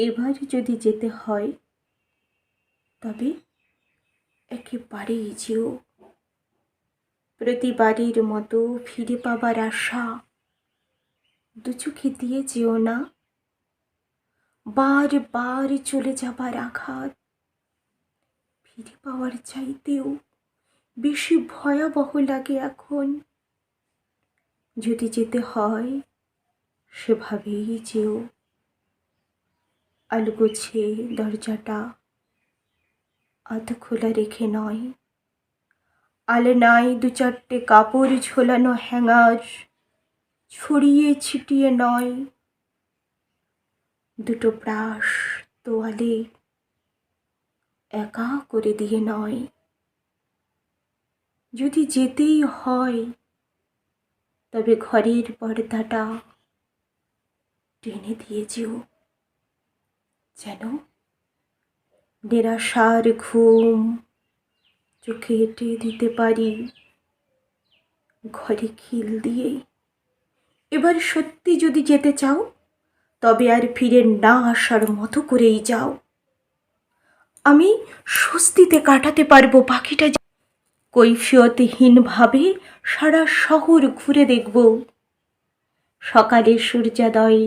এবার যদি যেতে হয়, তবে একেবারেই যেও। প্রতিবারের মতো ফিরে পাবার আশা দু চোখে দিয়ে যেও না। বার বার চলে যাবার আঘাত ফিরে পাওয়ার চাইতেও বেশি ভয়াবহ লাগে এখন। যদি যেতে হয়, সেভাবেই যেও। আলগোছে দরজাটা আধ খোলা রেখে নয়। আলনায় দু চারটে কাপড় ঝোলানো হ্যাঙ্গার, ছড়িয়ে ছিটিয়ে নয়। দুটো ব্রাশ তোয়ালে একা করে দিয়ে নয়। যদি যেতেই হয়, তবে ঘরের পর্দাটা টেনে দিয়ে যেও যেন নিরাশার ঘুম চোখে এঁটে দিতে পারি। ঘরে খিল দিয়ে এবার সত্যি যদি যেতে চাও, তবে আর ফিরে না আসার মতো করেই যাও। আমি স্বস্তিতে কাটাতে পারব পাখিটা কৈফিয়তহীনভাবে সারা শহর ঘুরে দেখব। সকালে সূর্যোদয়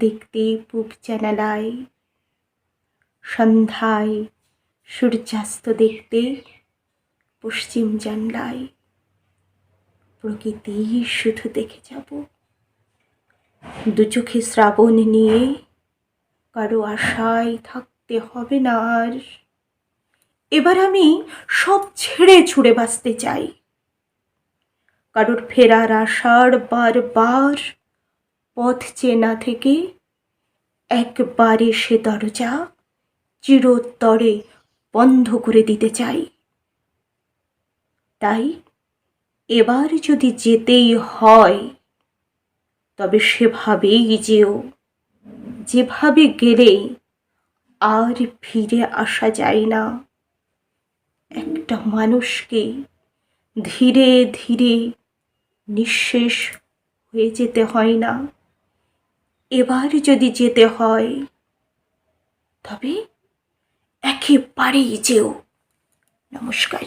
দেখতে পূব জানালায় সন্ধ্যায় সূর্যাস্ত দেখতে পশ্চিম জানলায়। প্রকৃতি শুধু দেখে যাব। দু চোখে শ্রাবণ নিয়ে কারও আশায় থাকতে হবে না আর। এবার আমি সব ছেড়ে ছুড়ে বাঁচতে চাই। কারোর ফেরার আশার বারবার পথ চেনা থেকে একবারে সে দরজা চিরতরে বন্ধ করে দিতে চাই। তাই এবার যদি যেতেই হয়, তবে সেভাবেই যেও। যেভাবে গেলে আর ফিরে আসা যায় না। একটা মানুষকে ধীরে ধীরে নিঃশেষ হয়ে যেতে হয় না। এবার যদি যেতে হয়, তবে একেবারেই যেও। নমস্কার।